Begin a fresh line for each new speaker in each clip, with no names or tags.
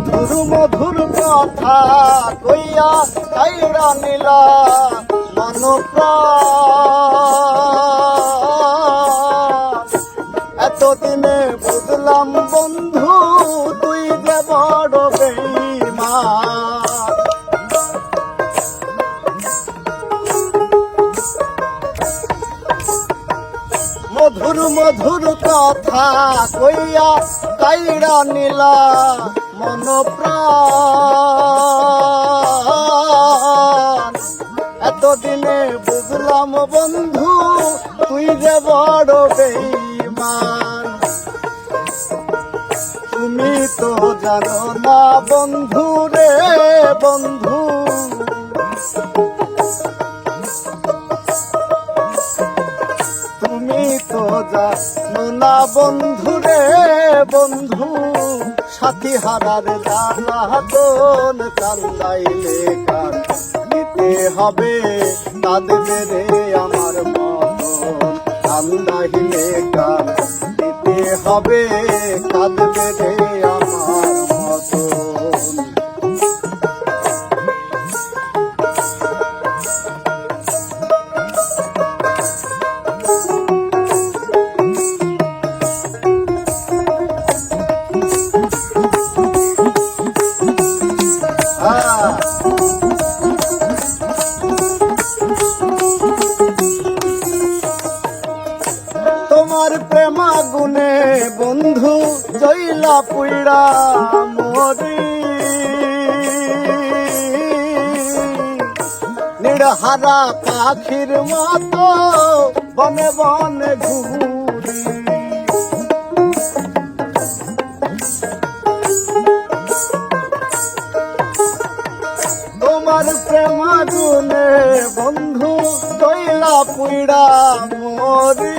মধুর মধুর কথা কইয়া তাইরা নীলা মন এতদিনে বুঝলাম বন্ধু, তুই যে বড় বেইমান মধুর মধুর কথা কইয়া কাইরা নীলা মন এতদিনে বুঝলাম বন্ধু, তুই যে বড় বেইমান তুমি তো জানো না বন্ধু রে বন্ধু জানো বন্ধু রে বন্ধু, সাথী হারার জ্বালাতন কান্দাইলে কান নিতে হবে কাঁদবে রে আমার মন কান্দাইলে কান দিতে হবে কাঁদবে রে আমার তোমার প্রেমা গুনে বন্ধু জইলা পুইড়া মরি নিড়হারা পাখির মতো বনে বনে ঘুরি। পুইড়া মরি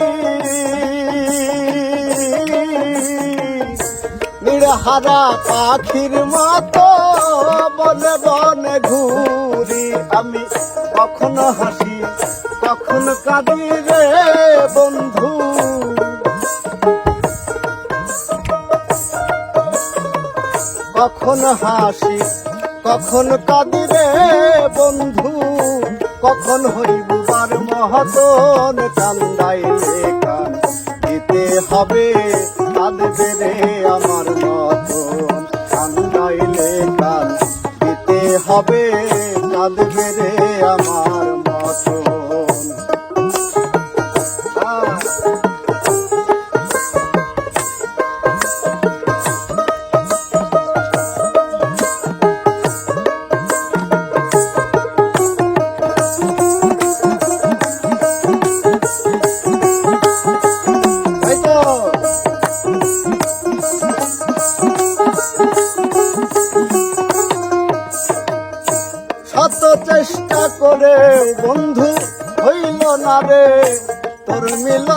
পাখির মতো বনে বনে ঘুরি আমি। কখনো হাসি, কখন কাঁদি রে বন্ধু। কখন হাসি, কখন কাঁদি রে বন্ধু। কখন হইবার মহতন কান্দাইলে কান দিতে হবে কাঁদবে আমার মতন কান্দাইলে কান দিতে হবে কাঁদবে রে আমার মতন বন্ধু হইল না রে তোর মিল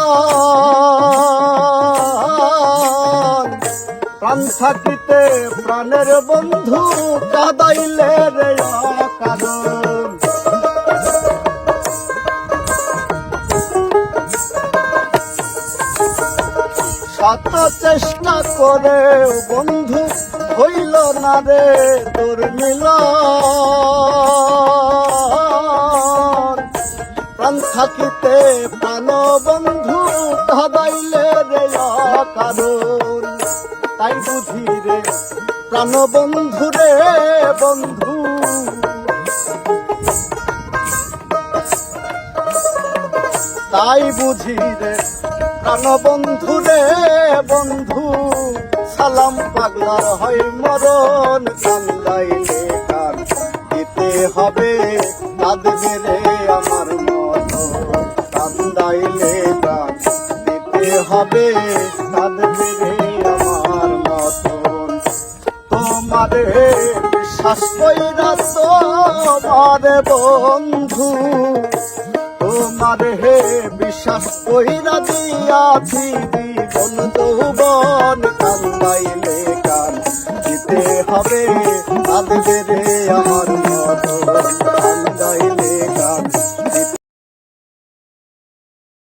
প্রাণ থাকিতে প্রাণের বন্ধু কাদাইলে রে কারণ শত চেষ্টা করে বন্ধু হইল না রে তোর মিল থাকিতে প্রাণ বন্ধু কাদাইলে রে কারণ তাই বুঝি রে, প্রাণ বন্ধু রে বন্ধু। তাই বুঝি রে, প্রাণ বন্ধু রে বন্ধু। সালাম পাগলার হয় মরণ কান্দাইলে কান। দিতে হবে কাঁদবে রে হবে আমার মতন। তোমারে বিশ্বাস বন্ধু বিশ্বাস কান্দাইলে কান। দিতে হবে আমার